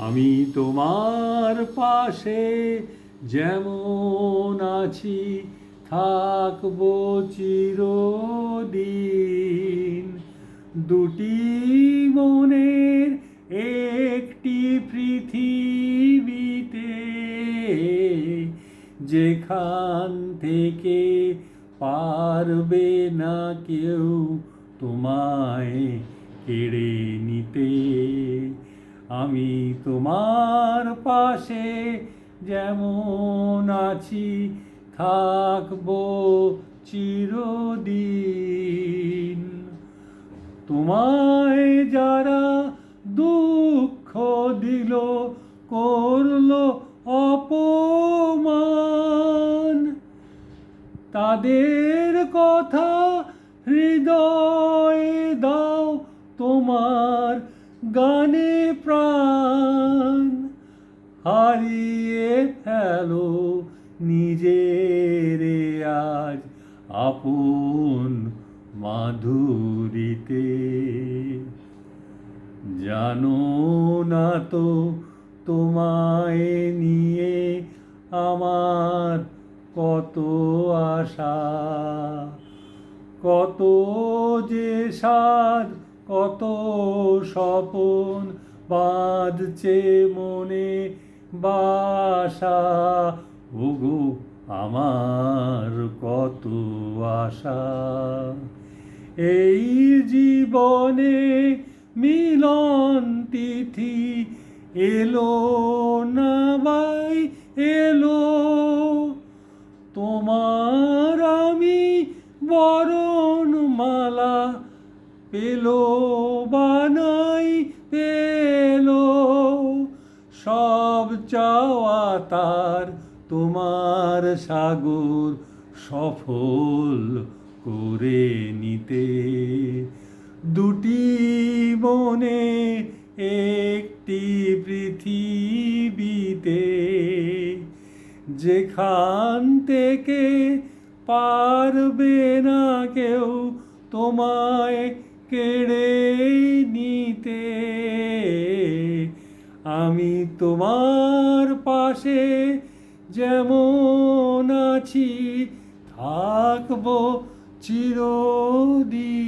আমি তোমার পাশে যেমন আছি, থাকব চিরদিন। দুটি মনের একটি পৃথিবীতে, যেখান থেকে পারবে না কেউ তোমায় কেড়ে নিতে। আমি তোমার পাশে যেমন আছি, থাকব চিরদিন। তোমায় যারা দুঃখ দিল, করল অপমান। তাদের কথা হৃদয়ে দাও তোমার গানে প্রাণ হারিয়ে ফেলো নিজের আজ আপন মাধুরীতে। জানো না তো তোমায় নিয়ে আমার কত আশা, কত যে সাদ কত স্বপন বাঁধছে মনে বাসা। ওগো, আমার কত আশা। এই জীবনে মিলন তিথি এলো না ভাই, এলো। তোমার আমি বরণ মালা পেল বানাই, পেল। সব চাওয়া তার, তোমার সাগর সফল করে নিতে। দুটি মনে একটি পৃথিবীতে, যেখান থেকে পারবে না কেউ তোমায় কেড়ে নিতে। আমি তোমার পাশে যেমন আছি থাকব চিরদিন।